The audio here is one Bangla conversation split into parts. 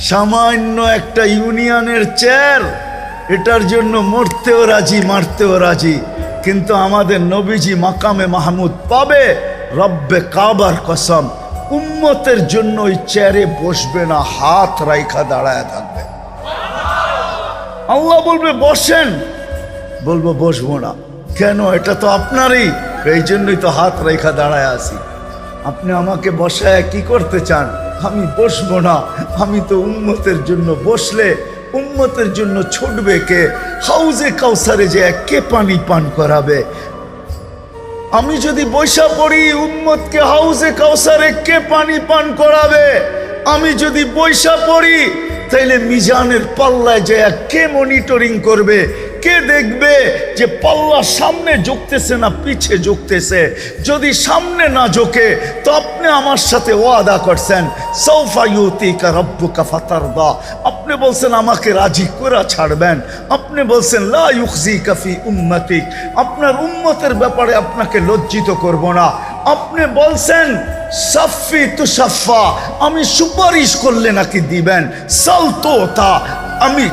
সামান্য একটা ইউনিয়নের চেয়ার এটার জন্য মরতেও রাজি, মারতেও রাজি। কিন্তু আমাদের নবীজি মাকামে মাহমুদ পাবে, রব্বে কাবার কসম, উম্মতের জন্য ওই চেয়ারে বসবে না, হাত রাইখা দাঁড়ায় থাকবে। আল্লাহ বলবে, বসেন। বলব, বসবো না। কেন? এটা তো আপনারই। এই জন্যই তো হাত রেখা দাঁড়ায় আছি। আপনি আমাকে বসায় কি করতে চান? আমি বসবো না। আমি তো উন্মতের জন্য বসলে উন্মতের জন্য ছুটবে কে? হাউজে কাউসারে যে কে পানি পান করাবে। আমি যদি বৈশা পড়ি, উম্মতকে হাউজে কাউসারে কে পানি পান করাবে? আমি যদি বৈশা পড়ি, তাইলে মিজানের পাল্লায় যে কে মনিটরিং করবে কে দেখবে যে পাল্লা সামনে ঝুঁকতেছে না পিছে ঝুঁকতেছে? যদি সামনে না জোকে তো আপনি আমার সাথে ওয়াদা করছেন সৌফা ইউতিকা রব্বুকা ফাতারদা। আপনি বলছেন, আমাকে রাজি করে ছাড়বেন। আপনি বলছেন, লা ইউখজি কাফি উম্মতিক। আপনার উম্মতের ব্যাপারে আপনাকে লজ্জিত করব না। আপনি বলছেন, সাফি তু সাফা আমি সুপারিশ করলে নাকি দিবেন। সালতো তা আমি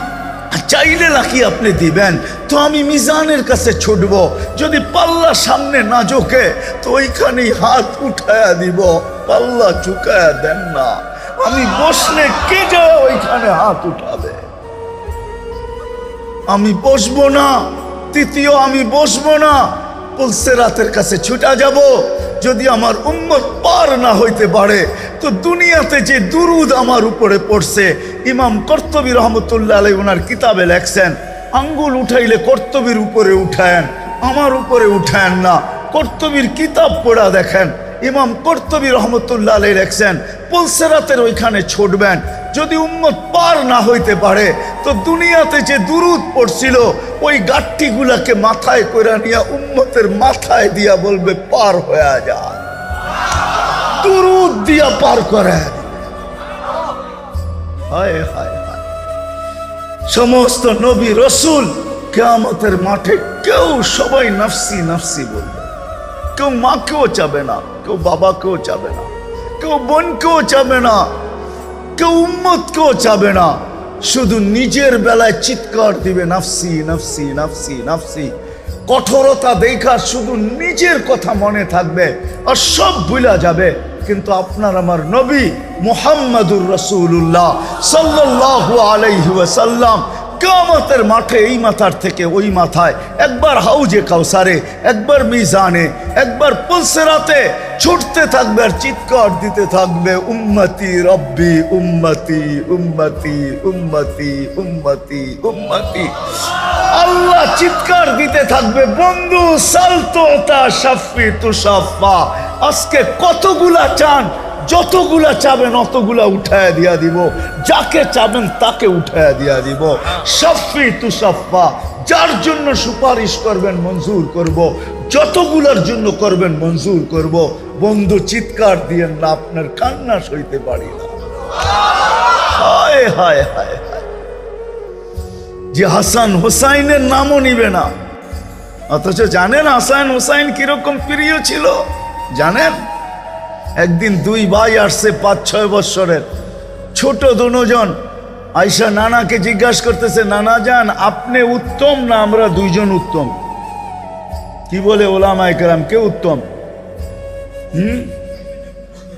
চাইলে নাকি আপনি দিবেন, তো আমি মিজানের কাছে ছুটব। যদি পাল্লা সামনে না ঝোঁকে, তো ওইখানেই হাত উঠায়া দিব, পাল্লা চুকায়া দেন না। আমি বসলে কে যায় ওইখানে হাত উঠাবে? আমি বসবো না, তৃতীয় আমি বসবো না পুলসে রাতের কাছে ছুটা যাব। যদি আমার উম্মত পার না হইতে পারে, তো দুনিয়াতে যে দুরুদ আমার উপরে পড়ছে, ইমাম কর্তবী রহমতুল্লাহ আলাই ওনার কিতাবে লেখছেন, আঙ্গুল উঠাইলে কর্তবীর উপরে উঠায়েন, আমার উপরে উঠায়েন না। কর্তবীর কিতাব পড়া দেখেন, ইমাম কর্তবী রহমতুল্লাহ আলাই লেখছেন পুলসেরাতের ওইখানে ছুটবেন, যদি উম্মত পার না হইতে পারে, তো দুনিয়াতে যে দুরুদ পড়ছিল ওই গাঠটিগুলাকে মাথায় করে নিয়ে উম্মতের মাথায় দিয়া বলবে, পার হয়ে যা। দুরুদ দিয়া পার করে। সমস্ত নবী রসুল কেয়ামতের মাঠে কেউ সবাই নাফসি নাফসি বলবে। কেউ মাকেও চাবে না, কেউ বাবাকেও চাবে না, কেউ বোনকেও চাবে না, কেউ উম্মতকেও চাবে না। শুধু নিজের বেলায় চিৎকার দিবে, নাফসি নাফসি নাফসি নাফসি। কঠোরতা দেখা শুধু নিজের কথা মনে থাকবে আর সব ভুলা যাবে। কিন্তু আপনার আমার নবী মোহাম্মদুর রসুল্লাহ সাল্লাল্লাহু আলাইহি কেয়ামতের মাঠে এই মাথার থেকে ওই মাথায় একবার হাউজে কাউসারে, একবার মিজানে, একবার পুলসেরাতে ছুটতে থাকবে আর চিৎকার দিতে থাকবে, উম্মতি রব্বি, উম্মতি উম্মতি উম্মতি উম্মতি উম্মতি। আল্লাহ চিৎকার দিতে থাকবে, বন্ধু, সালতো তা সাফি তুষাফা আজকে কতগুলা চান যতগুলা চাবেন, অতগুলা উঠায় দিয়া দিব। যাকে চাবেন, তাকে উঠায় দিয়া দিব। সাফি তুষাফা যার জন্য সুপারিশ করবেন, মঞ্জুর করব। যতগুলার জন্য করবেন, মঞ্জুর করব। বন্ধু, চিৎকার দিয়েন না আপনার কান্না সইতে পারি না। যে হাসান হোসাইনের নামও নিবে না। অথচ জানেন হাসান হোসাইন কীরকম প্রিয় ছিল? জানেন? একদিন দুই ভাই আসছে পাঁচ, ছয় বৎসরের। ছোট দুজন। আইসা নানাকে জিজ্ঞাসা করতেছে, নানা যান আপনি উত্তম না আমরা দুইজন উত্তম? কি বলে ওলামায় কেরাম, কে উত্তম? হুম?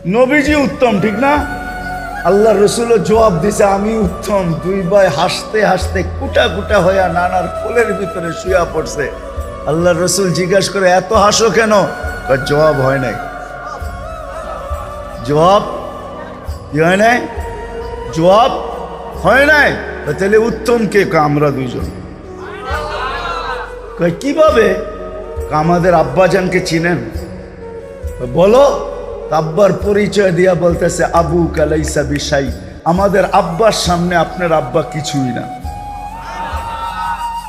নবীজি উত্তম, ঠিক না? আল্লাহ রসুলও জবাব দিছে, আমি উত্তম। দুই ভাই হাসতে হাসতে কুটা কুটা হইয়া নানার কোলের ভিতরে শুয়া পড়ছে। আল্লাহ রসুল জিজ্ঞাসা করে, এত হাসো কেন? জবাব হয় নাই। জবাব কি হয় নাই? জবাব হয় নাই? তাহলে উত্তম কে? আমরা দুইজন। কয়, কীভাবে? আমাদের আব্বাজানকে চিনেন? বলো আব্বার পরিচয় দিয়া বলতেছে আবু কালাইসা বিশাই। আমাদের আব্বার সামনে আপনার আব্বা কিছুই না।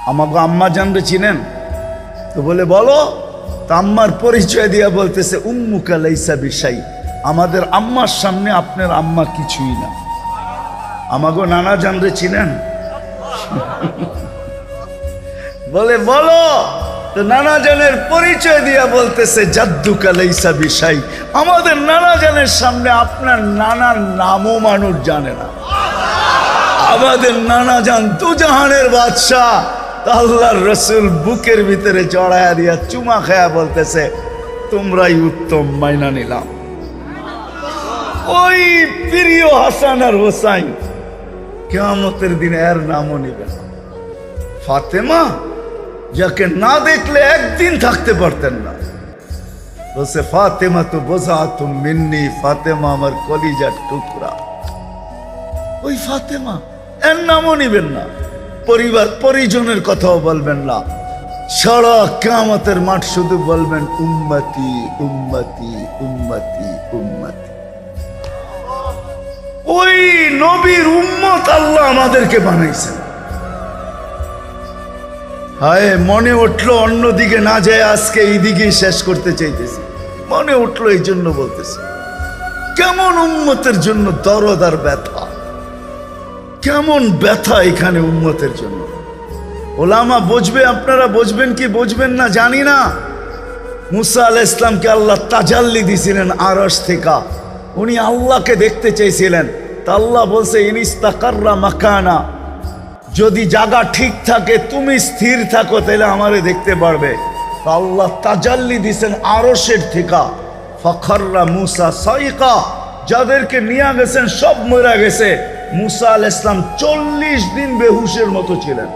আমাকে আম্মা জানবে চিনেন? তো বলে বলো। তা আম্মার পরিচয় দিয়া বলতেছে উম্মু কালাইসা বিশাই। আমাদের আম্মার সামনে আপনার আম্মা কিছুই না। আমাকে নানা জানরে চিনেন? বলে, বলো, তো নানা জনের পরিচয় দিয়া বলতেছে জাদ্দু কালাইসা বিশাই। আমাদের নানা জানের সামনে আপনার নানার নামও মানুষ জানে না। আমাদের নানা যান দু জাহানের বাদশাহ। আল্লাহর রসুল বুকের ভিতরে চড়াইয়া দিয়া চুমা খায়া বলতেছে, তোমরাই উত্তম মাইনা নিলাম। ওই প্রিয় হাসান আর হোসাইন কেয়ামতের দিনে এর নামও নিবে না। ফাতেমা, যাকে না দেখলে একদিন থাকতে পারতেন না। বলছে, ফাতেমা তো বোঝা তুম মিন্নি, ফাতেমা আমার কলিজার টুকরা। ওই ফাতেমা, এর নামও নিবেন না। পরিবার, পরিজনের কথাও বলবেন না। সারা কেয়ামতের মাঠ শুধু বলবেন, উম্মতি উম্মতি উম্মতি উম্মতি। ওই নবীর উম্মত আল্লাহ আমাদেরকে বানাইছেন। হায়, মনে উঠল অন্যদিকে না যায় আজকে এই দিকেই শেষ করতে চাইতেছি। মনে উঠল এই জন্য বলতেছি, কেমন উম্মতের জন্য দরদ আর ব্যথা? কেমন ব্যথা এখানে উম্মতের জন্য? ওলামা বুঝবে, আপনারা বুঝবেন কি বুঝবেন না জানি না। মুসা আল ইসলামকে আল্লাহ তাজাল্লি দিছিলেন আরস থেকে। উনি আল্লাহকে দেখতে চেয়েছিলেন। তা আল্লাহ বলছে, ইনিস্তাকাররা মাকানা। যদি জায়গা ঠিক থাকে, তুমি স্থির থাকো, তাহলে আমারে দেখতে পারবে। তা আল্লাহ তাজাল্লি দিছেন আরসের থেকে ফখররা মুসা সাইকা। যাদেরকে নিয়ে গেছেন, সব মরা গেছে। মুসা আল ইসলাম চল্লিশ দিন বেহুশের মতো ছিলেন।